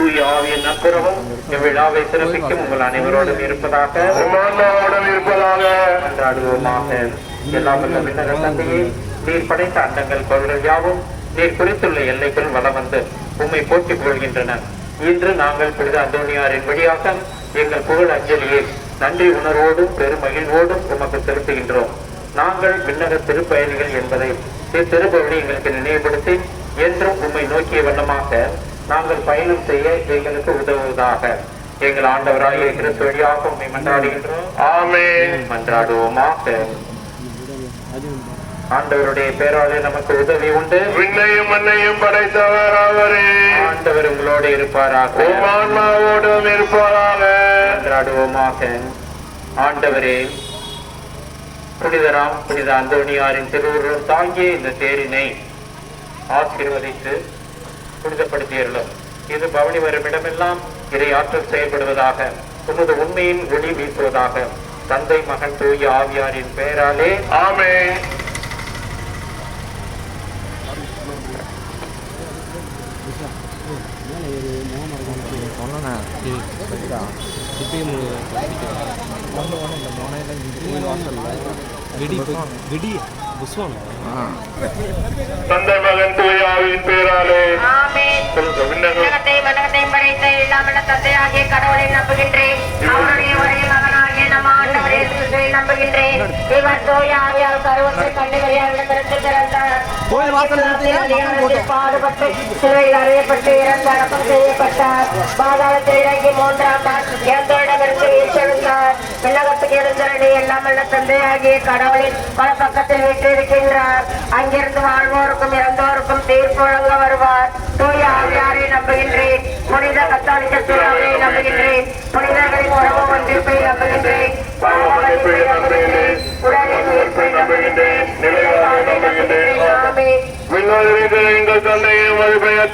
தூய ஆவியின் நட்புறவும் இவ்விழாவை சிறப்பிக்கும் உங்கள் அனைவரோடும் இருப்பதாக உமாண்டவோடும் இருப்பதாக கொண்டாடுவோமாக. எல்லாம் வல்ல விண்ணக தந்தையே நீர் படைத்த அண்டங்கள் பொருள்கள் யாவும் நீர் குறித்துள்ள எல்லைக்குள் வலம் வந்து உம்மை போற்றிக் கொள்கின்றன. இன்று நாங்கள் புனித அந்தோனியாரின் வழியாக எங்கள் புகழ் அஞ்சலியை நன்றி உணர்வோடும் பெருமகிழ்வோடும் உமக்கு செலுத்துகின்றோம். நாங்கள் விண்ணக திருப்பயணிகள் என்பதை இத்திருப்பவழி எங்களுக்கு நினைவுபடுத்தி என்றும் உம்மை நோக்கிய வண்ணமாக நாங்கள் பயணம் செய்ய எங்களுக்கு உதவுவதாக. எங்கள் ஆண்டவராகிய கிறிஸ்து வழியாக உம்மை மன்றாடுகின்றோம். ஆமென். மன்றாடுவோமாக. ஆண்டவருடைய பேராலே நமக்கு உதவி உண்டு. விண்ணையும் மண்ணையும் படைத்தவர் அவரே ஆண்டவர் உங்களோடு இருப்பாராக. உமான்மாவோடும் இருப்பதாக மன்றாடுவோமாக. ஆண்டவரே புனிதராம் புனித அந்தோணியாரின் திருவுருள் தாங்கிய இந்த தேரினை ஆசீர்வதித்து புனிதப்படுத்தியுள்ளோம் இது பவனி வரும் இடமெல்லாம் இதை ஆற்றல் செயல்படுவதாக உமது உண்மையின் ஒளி வீசுவதாக. தந்தை மகன் தூய ஆவியாரின் பெயராலே ஆமென். சொன்னேண்ணே இது சரிடா இப்பயும் தந்தை மகன் தூயாவின் பேராலே. உலகத்தையும் மனகத்தையும் படைத்த இல்லாமல தந்தையாகிய கடவுளை நம்புகின்றேன். அவருடைய ஒரே மகனாகிய நம்ம ஆண்டவர் நம்புகின்றேன். இவர் தூய ஆவியால் கருவத்தை கோயில் வாசல்ல நிறுத்தி கல்யாணத்தில் பாடுபட்டு சிலுவையில் அறையப்பட்டு இறந்து அடக்கம் செய்யப்பட்டார். பாதாளத்தில் இறங்கி மூன்றாம் இறந்தோரிடமிருந்து உயிர்த்தெழுந்தார் விண்ணகத்துக்கு எழுந்தருளி எல்லாம் வல்ல தந்தையாகிய கடவுளின் பல பக்கத்தில் வீற்றிருக்கின்றார். அங்கிருந்து வாழ்வோருக்கும் இறந்தோருக்கும் தீர்ப்பு வழங்க வருவார். தூய ஆவியாரை நம்புகின்றேன். புனித கத்தாலிக்க தூயாவை நம்புகின்றேன். புனிதர்களின் உறவு ஒன்றிப்பை நம்புகின்றேன். உடலின் உயிர்ப்பை நம்புகின்றேன். எங்கள் தந்தையை மறுபெயர்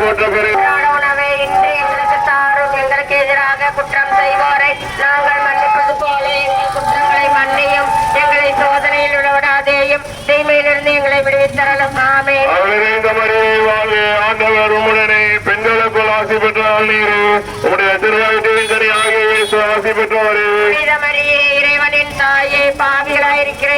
போற்ற உணவான உணவை இன்று எங்களுக்கு தாரும் எங்களுக்கு எதிராக குற்றம் செய்வோரை. நாங்கள் மன்னிப்பது போல எங்கள் குற்றங்களை மன்னியும். எங்களை சோதனையில் விடவிடாதேயும். தீமையிலிருந்து எங்களை விடுவித்தரலும் ஆமே அவரிந்த மரியை வாழ்க ஆண்டவர் உம்முடனே பெண்களுக்குள் ஆசி பெற்றால் நீரு உம்முடைய திருவாய்த்தின் கனியாகிய இயேசு ஆசி பெற்றவரே மரியே இறைவனின் தாயே பாவிகளாயிருக்கிற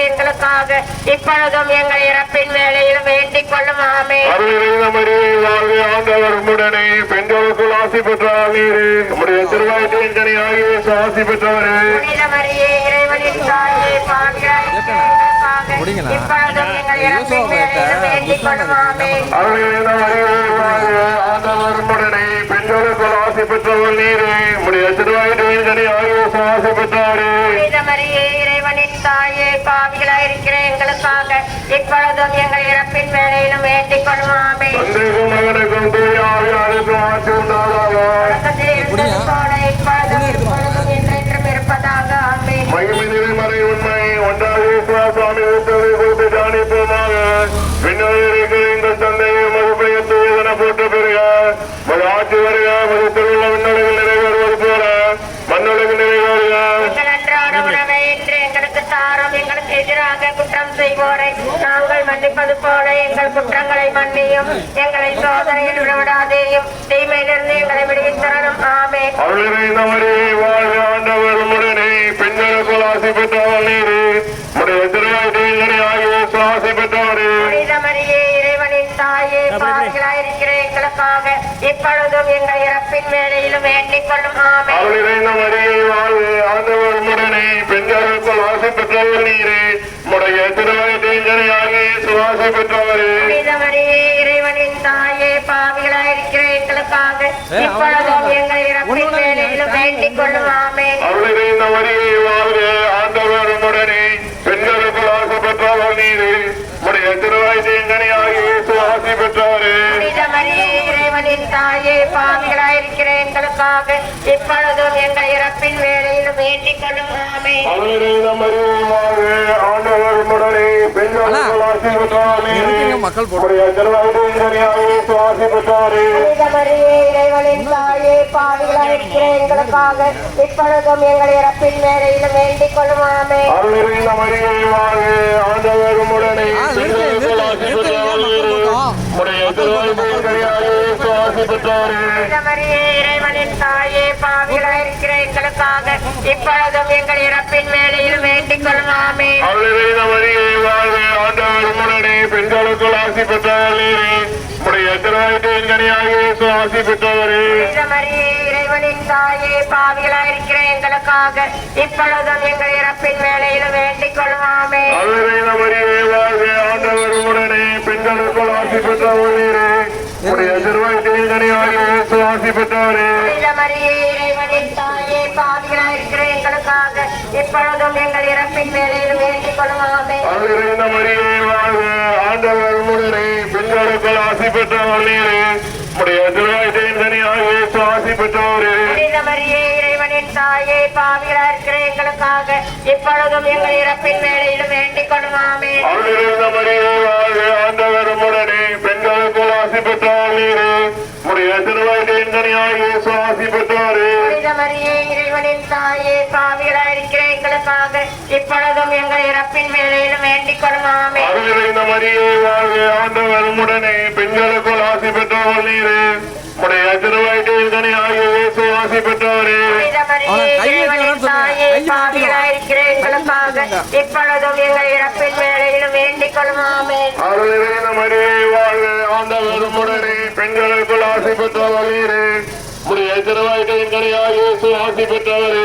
எங்களுக்காக இப்பொழுதும் எங்கள் இறப்பின் வேலையிலும் வேண்டிக் கொள்ளும். ஆமே அருளிறைந்த மரியை வாழ்க ஆண்டவர். உம்முடனே பெண்களுக்குள் ஆசி பெற்றால் நீரு உம்முடைய திருவாய்த்தின் இயேசு ஆசி பெற்றவரே. இறைவனின் தாயே எங்களுக்காக முடிங்களா? பெற்றவர் நீரு கனியாகிய இயேசு ஆசி பெற்றவரே இறைவனின் தாயே பாவிகளாயிருக்கிற எங்களுக்காக இப்பொழுதும் எங்கள் இறப்பின் வேலையிலும் வேண்டிக் கொள்வாமே மகனுக்கும் தூய ஆவியாருக்கும் ஆட்சி உண்டாதாக உண்மை ஒன்றாக சுவாமி ஊட்டவை கொடுத்து தியானிப்போமாக. விண்ணோருக்கு எங்கள் தந்தையை மறுபெய தூயதன போட்டு பெறுக. ஆட்சி வருக மது எதிராக குற்றம் செய்வோரை. நாங்கள் மன்னிப்பது போல எங்கள் குற்றங்களை மன்னியும். எங்களை சோதனையில் விடவிடாதேயும். தீமையிலிருந்து எங்களை விடுவித்தரணும். ஆமே அருளிறைந்த மரியை வாழ்க ஆண்டவர். உடனே பெண்களுக்குள் ஆசை பெற்றவர் நீரு. உடைய திருவாய்த்தீங்கனை ஆகிய ஆசை பெற்றவரே புனித மரியே இறைவனின் தாயே பாவிகளாயிருக்கிற எங்களுக்காக இப்பொழுதும் எங்கள் இறப்பின் வேலையிலும் வேண்டிக் கொள்ளும். ஆமே அருளிறைந்த மரியை வாழ்க ஆண்டவர் உடனே பெண்களுக்குள் ஆசை பெற்றவர் நீரே. உடைய திருவாய்த்தீங்கனை ஆகிய ஆசை பெற்றவரே. மரியே இறைவனின் தாயே பாவிகளாயிருக்கிற எங்களுக்காக இப்பொழுதும் எங்கள் இறப்பின் வேலையிலும் வேண்டிக் கொள்ளும். ஆமே அருளிறைந்த மரியை வாழ்க ஆண்டவர் உடனே பெண்களுக்குள் ஆசை பெற்றவர் நீரே. ஆசை பெற்றவரே. தாயே பாவிகளாயிருக்கிற எங்களுக்காக இப்பொழுதும் எங்கள் இறப்பின் வேலையிலும் வேண்டிக் கொள்ளும் ஆமே. மக்கள் தாயே பாவிகளாயிருக்கிற எங்களுக்காக இப்பொழுதும் எங்கள் இறப்பின் வேலையிலும் வேண்டிக் கொள்ளும் ஆமே. ஆண்டவர் உடனே ஆ, நிறுத்து, பெண்களுக்குள் நிறுத்து, ஆசை நிறுத்து, பெற்றவர் மக்கள் நீரே போட்டோம். உடைய திருவாய்த்தீங்கனை ஆகிய ஆசி பெற்றவரே மரியே இறைவனின் தாயே பாவிகளாய் இருக்கிற எங்களுக்காக இப்பொழுதும் எங்கள் இறப்பின் வேலையில் வேண்டிக் உடனே பெண்களுக்குள் ஆசி பெற்றவரே உடைய திருவாய்த்தின் கனியாக இயேசு ஆசி பெற்றவரே. இறைவனின் தாயே பாவிகளாய் இருக்கிற எங்களுக்காக இப்பொழுதும் எங்கள் இறப்பின் வேலையில் வேண்டிக் வாழ்க ஆண்டவர் உடனே பெண்களுக்குள் ஆசி பெற்றவரே உடைய திருவாய்த்தின் கனியாக இயேசு ஆசி பெற்றவரே. மரியே இறைவனின் தாயே பாவிகளாய் எங்களுக்காக இப்பொழுதும் எங்கள் இறப்பின் வேலையில் வேண்டிக் கொள்ளாமே அருளின மரியே வாழ்க. ஆண்டவர் உடனே பெண்களுக்குள் ஆசி பெற்றவரே உடைய திருவாய்த்தின் கனியாக இயேசு ஆசி பெற்றவரே. இறைவனின் தாயே பாவிகளாய் இருக்கிற எங்களுக்காக இப்பொழுதும் எங்கள் இறப்பின் வேலையில் வேண்டிக் கொள்ளாமே அருளிருந்த மரியே வாழ்க. ஆண்டவர் உடனே பெண்களுக்குள் ஆசி பெற்றவரே உடைய இயேசு ஆசி பெற்றவரே. புனித மரியே இறைவனின் தாயே பாவிகளாய் இருக்கிற எங்களுக்காக இப்பொழுதும் எங்கள் இறப்பின் வேலையில் வேண்டிக் கொள்ளாமே அருளிருந்த மரியே வாழ்க ஆண்டவர் உடனே பெண்களுக்குள் ஆசி பெற்றவரே உடைய திருவாய்த்தின் கனியாக இயேசு ஆசி பெற்றவரே. இருக்கிற எங்களுக்காக இப்பொழுதும் எங்கள் இறப்பின் வேலையில் வேண்டிக் கொள்ளாமே அருளிருந்த மரியே வாழ்க ஆண்டவர் உடனே பெண்களுக்குள் ஆசி கனியாக இயேசு ஆசி பெற்றவரே.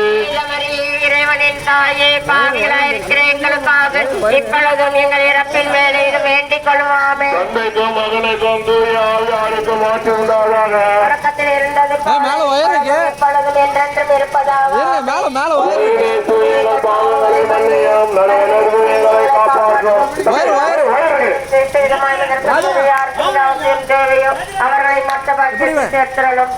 இறைவனின் தாயே பாவிகளாய் இருக்கிற எங்களுக்காக இப்பொழுதும் எங்கள் இறப்பின் வேலையில் வேண்டிக் கொள்வாமே தந்தைக்கும் மகனுக்கும் தூய ஆவியாருக்கும் மாற்றி உண்டாதாக தொடக்கத்தில் இருந்தது. இப்பொழுதும் என்றென்றும் இருப்பதாக. ஏங்க மேல மேல வயர் எங்கள் பாவங்களை மன்னியும். நலவிலிருந்து எங்களை காப்பாற்றும். தேவையோ அவர்களை மற்ற பட்சத்தில் சேர்த்தலும்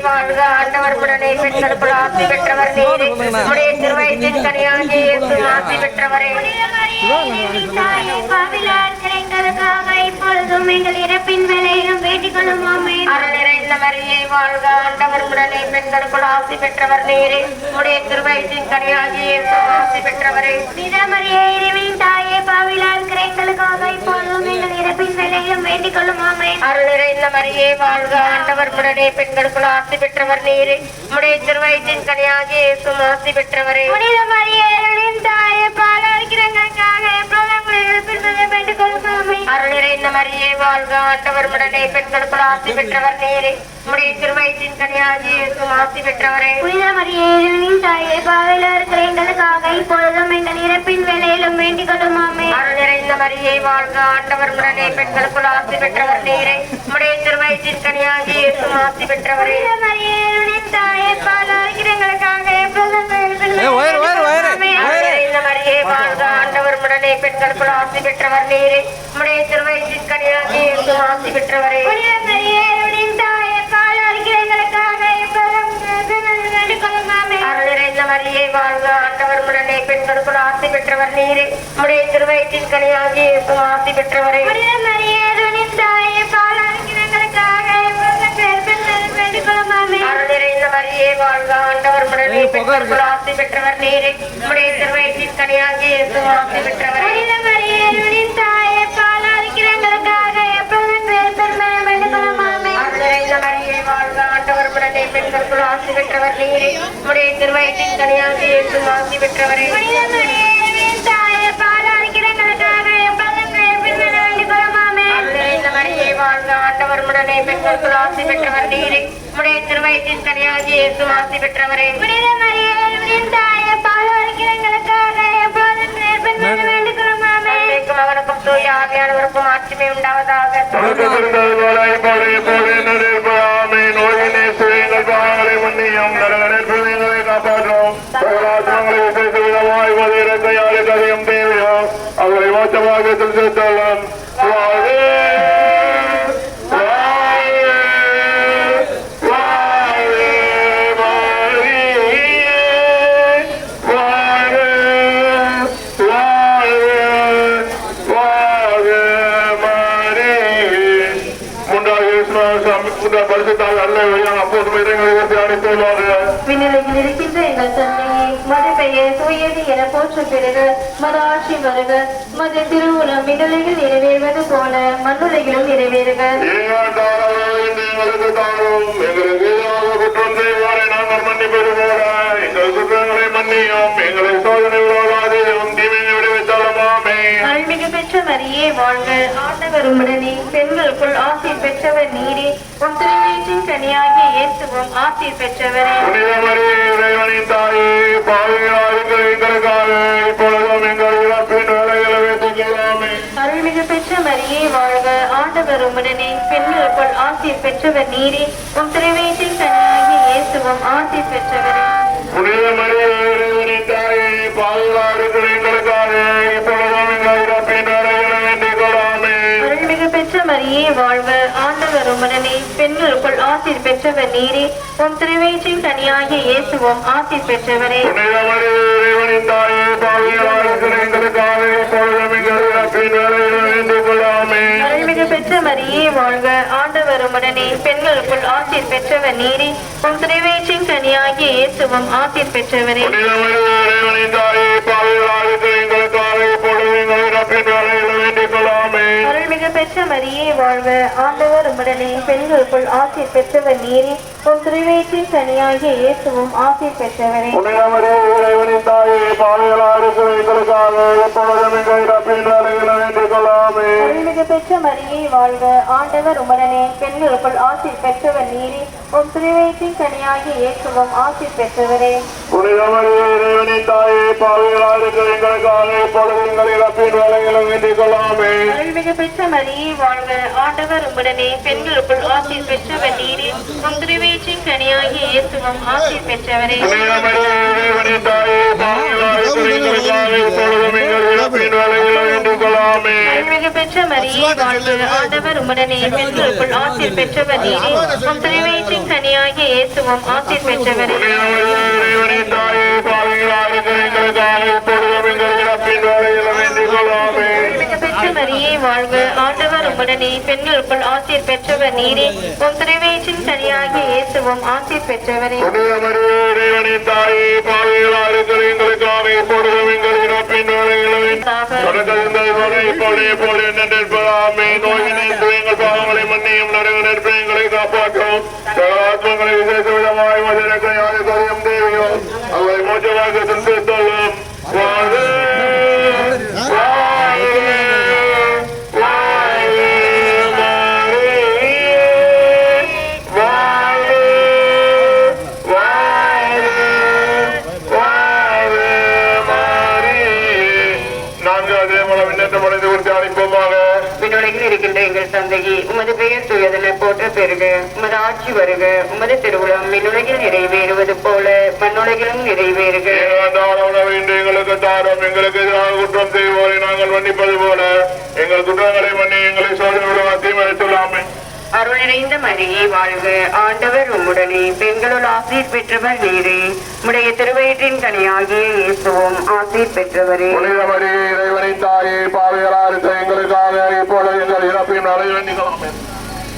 வாழ்க ஆண்டவர் உடனே பெண்களுக்குள் ஆசி பெற்றவர் உடைய திருவயத்தின் இயேசு ஆசி பெற்றவரே இப்பொழுதும் எங்கள் இறப்பின் வேலையிலும் வேண்டிக் கொள்ளும். நிறைந்த மரியே வாழ்க. ஆண்டவர் உடனே பெண்களுக்குள் ஆசி பெற்றவர் நீரே. உடைய திருவயத்தின் கனியாகிய ஆசி பெற்றவரே. மரியே இறைவனின் தாயே பாவிலா இருக்கிற எங்களுக்காக இப்பொழுதும் எங்கள் இறப்பின் வேலையிலும் வேண்டிக் கொள்ளும் ஆமை அருள் நிறைந்த மரியே வாழ்க. ஆண்டவர் உடனே பெண்களுக்குள் ஆசி பெற்றவர் நீரே. உடைய திருவயத்தின் கனியாகிய ஆசி பெற்றவரே. புனித மரியே இறைவனின் தாயே பாலா இருக்கிற எங்களுக்காக மரியே வாழ்க ஆண்டவர் உடனே பெண்களுக்குள் ஆசி பெற்றவர் நீரே. உடைய திருவயத்தின் கனியாகிய இயேசு ஆசி பெற்றவரே. புனித மரியே தாயே பாவிலா இருக்கிற எங்களுக்காக இப்பொழுதும் எங்கள் இறப்பின் வேலையிலும் வேண்டிக் கொள்ளும் ஆமை அருள் நிறைந்த மரியே வாழ்க ஆண்டவர் உடனே பெண்களுக்குள் ஆசி பெற்றவர் நீரே. உடைய திருவயத்தின் கனியாகிய இயேசு ஆசி பெற்றவரே. மரியே பெண்களுக்குள் ஆசி பெற்றவர் நீரே. உடைய திருவயத்தின் கனியாகிய இயேசு ஆசி பெற்றவரே. மரியே வாழ்க ஆண்டவர் பெண்களுக்குள் ஆசி பெற்றவர் நீரே. உடைய திருவயத்தின் கனியாகிய இயேசு ஆசி பெற்றவரே. மரியே இறைவனின் தாயே பாலா ஆண்டவர் உடனே பெண்களுக்குள் ஆசி பெற்றவர் நீரே. உடைய திருவயத்தின் கனியாகிய இயேசு ஆசி பெற்றவரே. ஆசி பெற்றவர் நீரே. உடைய திருவயத்தின் கனியாகிய இயேசு ஆசி பெற்றவரே. ஆண்டவர் உடனே பெண்களுக்குள் ஆசி பெற்றவர் நீரே. உடைய திருவயத்தின் கனியாகி இயேசு ஆசி பெற்றவரே. புனித மரியே இறைவனின் தாயே பாலா இருக்கிற வேண்டுகிறோம் எப்பொழுதும் தூய ஆவியானவருக்கும் ஆட்சிமை உண்டாவதாக. நோயினை சுயங்கள் பாவங்களை காப்பாற்றும் அவரை மோசமாக மதாட்சி வருக மது திருவுளம் மின்னலையில் நிறைவேறுவது போல மண்ணுலகிலும் நிறைவேறுக. எங்களை சோதனை எங்களுக்கு எதிராக பெற்ற மரியே வாழ்க. ஆண்டவர் உடனே பெண்களுக்குள் ஆசீர் பெற்றவர் நீரே. உன் திருவயிற்றின் கனியாகிய இயேசுவும் ஆசீர் பெற்றவரே. புனித மரியே இறைவனின் தாயே பாவிகளாக எங்களுக்காக இப்பொழுதும் எங்கள் இறப்பின் வேலைகளை வைத்துக்கொள்ளாமே அருள்மிகு பெற்ற மரியே வாழ்க. ஆண்டவர் உடனே பெண்களுக்குள் ஆசீர் பெற்றவர் நீரே. உன் திருவயிற்றின் கனியாகிய இயேசுவும் ஆசீர் பெற்றவரே. புனித மரியே இறைவனின் தாயே பெற்றவர் நீரே உன் திருவயிற்றின் கனியாகிய இயேசுவும் ஆசீர் பெற்றவரே. பெற்ற மரியே வாழ்க ஆண்டவர் உடனே பெண்களுக்குள் ஆசீர் பெற்றவர் நீரே உன் திருவயிற்றின் கனியாகிய இயேசுவும் ஆசீர் பெற்றவரே. எங்களுக்காக வேண்டிக் கொள்ளாமே. பெற்ற மரியே வாழ்க. ஆண்டவர் உடனே பெண்களுக்குள் ஆசை பெற்றவர் நீரே. உன் திருவேற்றின் சனியாகிய இயேசுவும் ஆசை பெற்றவரே. உடையவரே இறைவனின் தாயே பாவைகளாக இருக்கிற எங்களுக்காக எப்பொழுதும் எங்கள் பெற்ற மரியே வாழ்க. ஆண்டவர் உடனே பெண்களுக்குள் ஆசீர் பெற்றவர் நீரே. உன் திருவயிற்றின் கனியாகிய இயேசுவும் ஆசீர் பெற்றவரே. இறைவனின் தாயே பாவைகளாக இருக்கிற எங்களுக்காக எங்கள் இறப்பின் வேலைகளை வேண்டிக் கொள்ளாமே. அருள்மிகு பெற்ற மரியே வாழ்க. ஆண்டவர் உடனே பெண்களுக்குள் ஆசீர் பெற்றவர் நீரே. உன் திருவயிற்றின் கனியாகிய இயேசுவும் ஆசீர் பெற்றவரே. புனிதமரே இறைவனின் தாயே பாவைகளாக இருக்கிற எங்களுக்காக எப்பொழுதும் எங்கள் இறப்பின் வேலைகளை வேண்டிக் கொள்ளாமே. அருள்மிகு பெற்ற மரியே ஆண்டவர் உடனே பெண்களுக்குள் ஆசீர் பெற்றவர். நீரே திருவயிற்றின் கனியாகிய இயேசுவும் ஆசீர் பெற்றவரே. மரியே வாழ்க. ஆண்டவர் உடனே பெண்களுக்குள் ஆசீர் பெற்றவர் நீரே. உன் திருவயிற்றின் கனியாகிய இயேசுவும் ஆசீர் பெற்றவரே. புனித மரியே இறைவனின் தாயே பாவிகளாக எங்களுக்காக இப்பொழுதும் எங்கள் காப்பாற்றும் ஆத்மங்களை விசேஷ விதமாய் தேவையோ அவரை போற்ற பெருக உமது ஆட்சி வருக உமது திருவுளம் விண்ணுலகில் நிறைவேறுவது போல மண்ணுலகிலும் நிறைவேறுக. எங்களுக்கு தாரும் எங்களுக்கு எதிராக குற்றம் செய்வோரை நாங்கள் மன்னிப்பது போல எங்கள் குற்றங்களை மன்னி எங்களை சோதனை அருள் நிறைந்த மரியே வாழ்க ஆண்டவர் உம்முடனே பெண்களுள் ஆசீர் பெற்றவர் நீரே. உடைய திருவயிற்றின் கனியாகிய இயேசுவும் ஆசீர் பெற்றவரே. புனித மரியே இறைவனின் தாயே பாவைகளா இருக்க எங்களுக்காக இப்பொழுது எங்கள் இறப்பின் அலை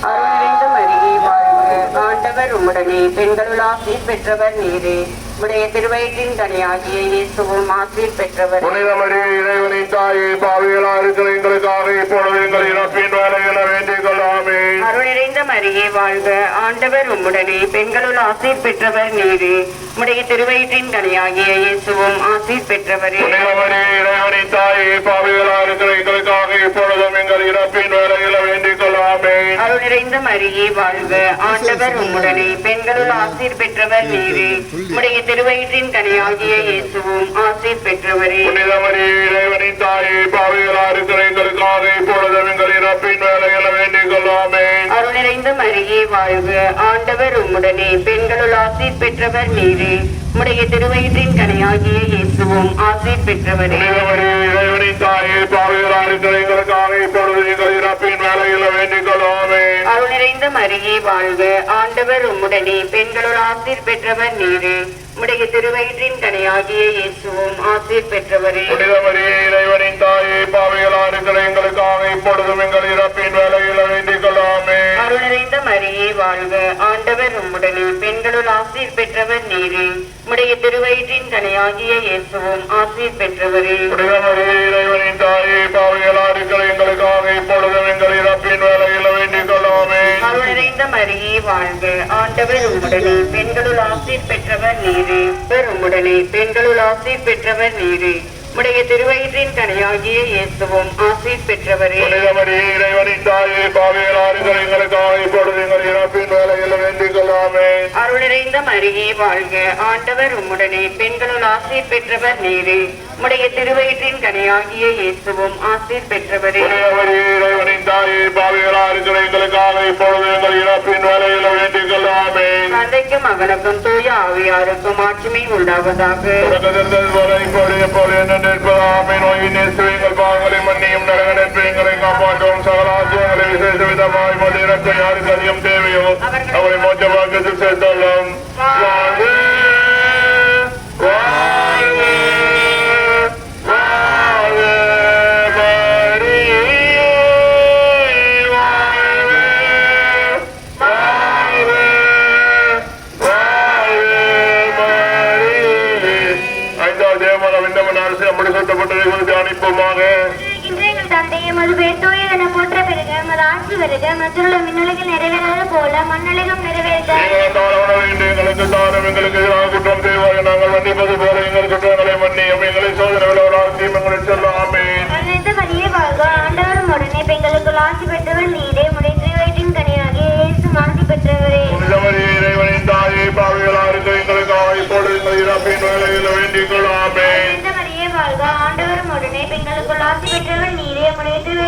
வேண்டிக்கலாமே அருள் நிறைந்த மரியே வாழ்க. ஆண்டவர் உம்முடனே. பெண்களுள் ஆசீர் பெற்றவர் நீரே. உடைய திருவயிற்றின் கனியாகிய இயேசுவும் ஆசீர் பெற்றவர். புனித மரியே இறைவனின் தாயே பாவைகளா இருக்கிற எங்களுக்காக இப்பொழுது எங்கள் இறப்பின் வேலைகளை வேண்டிக் கொள்ளாமே. அருள் நிறைந்த மரியே வாழ்க. ஆண்டவர் உம்முடனே. பெண்களுள் ஆசீர் பெற்றவர் நீரே. உடைய திருவயிற்றின் கனியாகிய இயேசுவும் ஆசீர் பெற்றவரே. புனித மரியே இறைவனின் தாயே பாவைகளா இருக்கிற எங்களுக்காக இப்பொழுதும் எங்கள் இறப்பின் வேலைகளை வேண்டிக் அருள் நிறைந்த மரியே வாழ்க. ஆண்டவர் உம்முடனே. பெண்களுள் ஆசீர் பெற்றவர் நீரே. உடைய திருவயிற்றின் கனியாகிய இயேசுவும் ஆசீர் பெற்றவரே. வாழ்க. ஆண்டவர் உம்முடனே பெண்களுள் ஆசீர் பெற்றவர் நீரே. உடைய திருவயிற்றின் கனியாகிய இயேசுவும் ஆசீர் பெற்றவரே. தாயே அருள் நிறைந்த மரியே வாழ்க. ஆண்டவர் உம்முடனே பெண்களுள் ஆசீர் பெற்றவர் நீரே. உடைய திருவயிற்றின் கனியாகிய இயேசுவும் ஆசீர் பெற்றவரே. இறைவனின் தாயே இருக்கிற எங்களுக்காக இப்பொழுதும் எங்கள் இறப்பின் வேலையில் வேண்டிக் கொள்ளாமே அருள் நிறைந்த மரியே வாழ்க. ஆண்டவர் உம்முடனே பெண்களுள் ஆசீர் பெற்றவர் நீரே. உடைய திருவயிற்றின் கனியாகிய இயேசுவும் ஆசீர் பெற்றவரே. இறைவனின் தாயே பாவிகளாக இருக்கிற எங்களுக்காக இப்பொழுதும் எங்கள் இறப்பின் வேலையில் வேண்டிக் கொள்ளாமே. அருள் நிறைந்த மரியே வாழ்க. ஆண்டவர் உம்முடனே பெண்களுள் ஆசீர் பெற்றவர் நீரே. உம்முடனே பெண்களுள் ஆசீர் பெற்றவர் நீரே. உடைய திருவயிற்றின் கனியாகிய இயேசுவும் ஆசீர் பெற்றவரே. புனிதமரியே இறைவனின் தாயே இருக்கிற எங்களுக்காக இப்பொழுது எங்கள் இறப்பின் வேலையில் வேண்டிக் கொள்ளாமே அருள் நிறைந்த மரியே வாழ்க. ஆண்டவர் உம்முடனே பெண்களுள் ஆசீர் பெற்றவர் நீரே. உடைய திருவயிற்றின் கனியாகிய இயேசுவும் ஆசீர் பெற்றவரே. புனிதமரியே இறைவனின் தாயே இருக்கிற எங்களுக்காக இப்பொழுது எங்கள் இறப்பின் வேலையில் வேண்டிக் கொள்ளாமே தந்தைக்கும் மகனுக்கும் ஆவியாருக்கும் ஆட்சிமை உண்டாவதாக. மன்னியும் நரக நெற்பு எங்களை காப்பாற்றும் சகலாசுவங்களை விசேஷ விதமாய் மதியிறக்க யாருக்கு அதிகம் தேவையோ அவரை மோச்ச மற்றுள்ள மின்னலைகள் நிறைவேறது போல மண்ணலைகம் எங்களுக்கு தாரம் எங்களுக்கு எதிராக குற்றம் செய்வாங்க நாங்கள் மன்னிப்பது போல எங்கள் குற்றங்களை மன்னியும். எங்களை சோதனை விளையாடாசி எங்களை சொல்லாமே. அனைத்து மரியே வாழ்க. ஆண்டவரும் உடனே பெண்களுக்குள் ஆட்சி பெற்றவர். நீரே உடைய திருவயிற்றின் கனியாகிய இயேசு ஆட்சி பெற்றவரே. புனிதமரி இறைவனின் தாயை பாவிகளா இருக்க எங்களுக்காக இப்பொழுது எங்கள் இறப்பின் வேலையில் வேண்டிக் கொள்ளாமே அனைத்து மரியே வாழ்க. ஆண்டவரும் உடனே பெண்களுக்குள் ஆட்சி பெற்றவர்.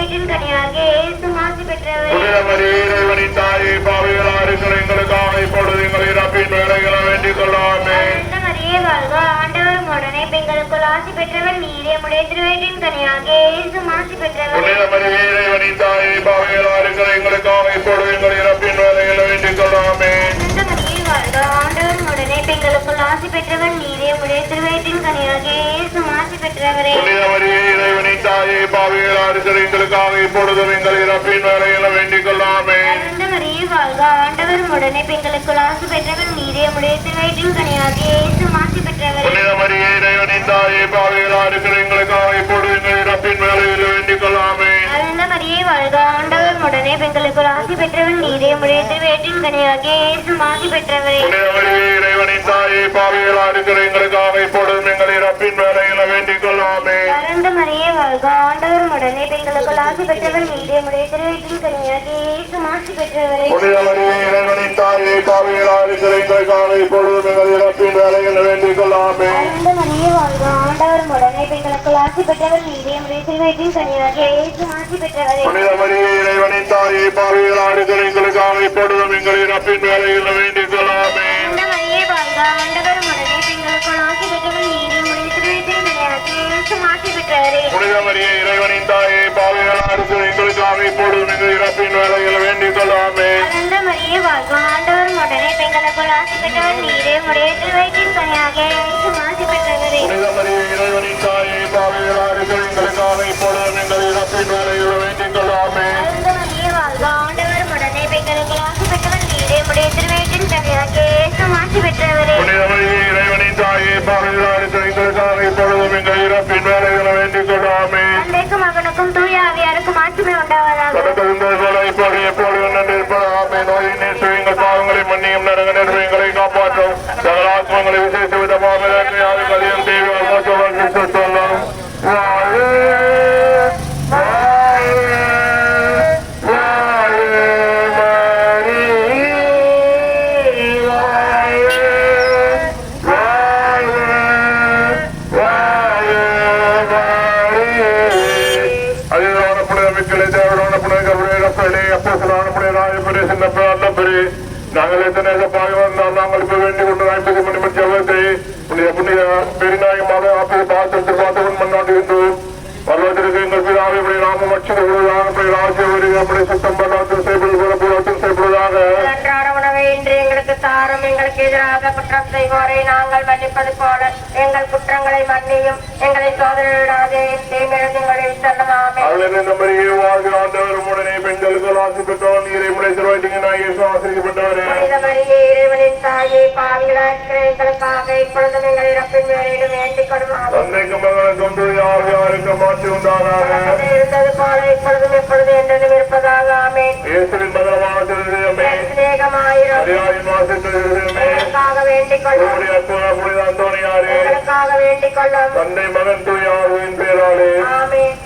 இயேசு ஆட்சி பெற்றவரே. இறைவனின் தாயை பாவிகளா இருக்கிற எங்களுக்காக இப்பொழுது எங்கள் இறப்பின் வேலையில் வேண்டிக் கொள்ளாமே. அனைத்து மரியே வாழ்க ஆண்டவரும் உடனே பெண்களுக்குள் ஆட்சி பெற்றவர் நீரே உடைய திருவயிற்றின் கனியாகிய இயேசு ஆட்சி பெற்றவரே. புனிதமரி இறைவனின் தாயை பாவிகளா இருக்கிற எங்களுக்காக இப்பொழுது எங்கள் இறப்பின் வேலையில் வேண்டிக் கொள்ளாமே. அனந்த மரியே வாழ்க ஆண்டவர் உடனே பெண்களுக்குள் ஆசி பெற்றவர் நீரே உடைய திருவயிற்றின் கனியாகிய இயேசு ஆசி பெற்றவரே. தாயை பாவிகளா இருக்கிற எங்களுக்காக இப்பொழுதும் எங்கள் இறப்பின் வேலையில் வேண்டிக் கொள்ளாமே உடனே பெண்களுக்குள் ஆசி பெற்றவர் நீரே உடைய திருவயிற்றின் கனியாகிய இயேசு ஆசி பெற்றவரே. புனிதமரியே இறைவனின் தாயை பாவிகளா இருக்கிற எங்களுக்காக இப்பொழுது எங்கள் இறப்பின் வேலையில் வேண்டிக் கொள்ளாமே அனந்த மரியே வாழ்க ஆண்டவர் உடனே பெண்களுக்குள் ஆசி பெற்றவர் நீரே உடைய திருவயிற்றின் கனியாகிய இயேசு ஆசி பெற்றவரே. புனிதமரியே இறைவனின் தாயை பாவிகளா இருக்கிற எங்களுக்காக இப்பொழுதும் எங்கள் இறப்பின் வேலையில் வேண்டிக் கொள்ளாமே வாழ்க ஆண்டவர் உடனே பெண்களுக்குள் ஆசி பெற்றவர் நீரே உடைய திருவயிற்றின் கனியாகிய இயேசு ஆசி பெற்றவரே. புனிதமரியே இறைவனின் தாயை பாவிகளா இருக்கிற எங்களுக்காக இப்பொழுதும் எங்கள் இறப்பின் வேலையில் வேண்டிக் கொள்ளாமே. அருந்த மரியே வாழ்க. ஆண்டவர் உடனே பெண்களுக்குள் ஆசி பெற்றவர் நீரே உடைய திருவயிற்றின் இயேசு பெற்றவரே. இறைவனின் தாயை எங்கள் வேலையில் வேண்டிக் கொள்ளாமே. வாழ்க. புனிதமரியே இறைவனின் தாயை பாவிகளா இருக்கிற எங்களுக்காக இப்பொழுதும் எங்கள் இறப்பின் வேலையில் வேண்டிக் கொள்ளாமே. அருந்த மரியே வாழ்க ஆண்டவர் உடனே பெண்களுக்குள் ஆசி பெற்றவர் நீரே உடைய திருவயிற்றின் கனியாகிய குற்றங்களை மன்னியும் எங்களை சோதனையிடாதே மாதிரியே வாழ்கிற ஆண்டவர் உடனே பெண்களுக்கு ஆசி பெற்றவர் நீரை முறை திருவாயிட்டீங்க நான் இயேசு ஆசிரியப்பட்டவரே புனித மரியே இறைவனின் தாயே பாவிகளாக இப்பொழுதும் எங்களை ரப்பின் வேலையிலும் வேண்டிக் கொள்ளுமாமே தந்தைக்கு மகனுக்கும் தூய ஆவியாருக்கு மாற்றி உண்டானாக அது இருந்தது போல இப்பொழுதும் எப்பொழுது என்றும் இருப்பதாக ஆமென். இயேசுவின் மகனமான திருதயமே சிநேகமாயிரம். மரியாதையின் வாசித்த திருதயமே எங்களுக்காக வேண்டிக் கொள்ளும் உம்முடைய அற்புத புனித அந்தோணியாரே. எங்களுக்காக வேண்டிக் கொள்ளும் தந்தை மகன் தூய ஆவியின் பேராலே. ஆமென்.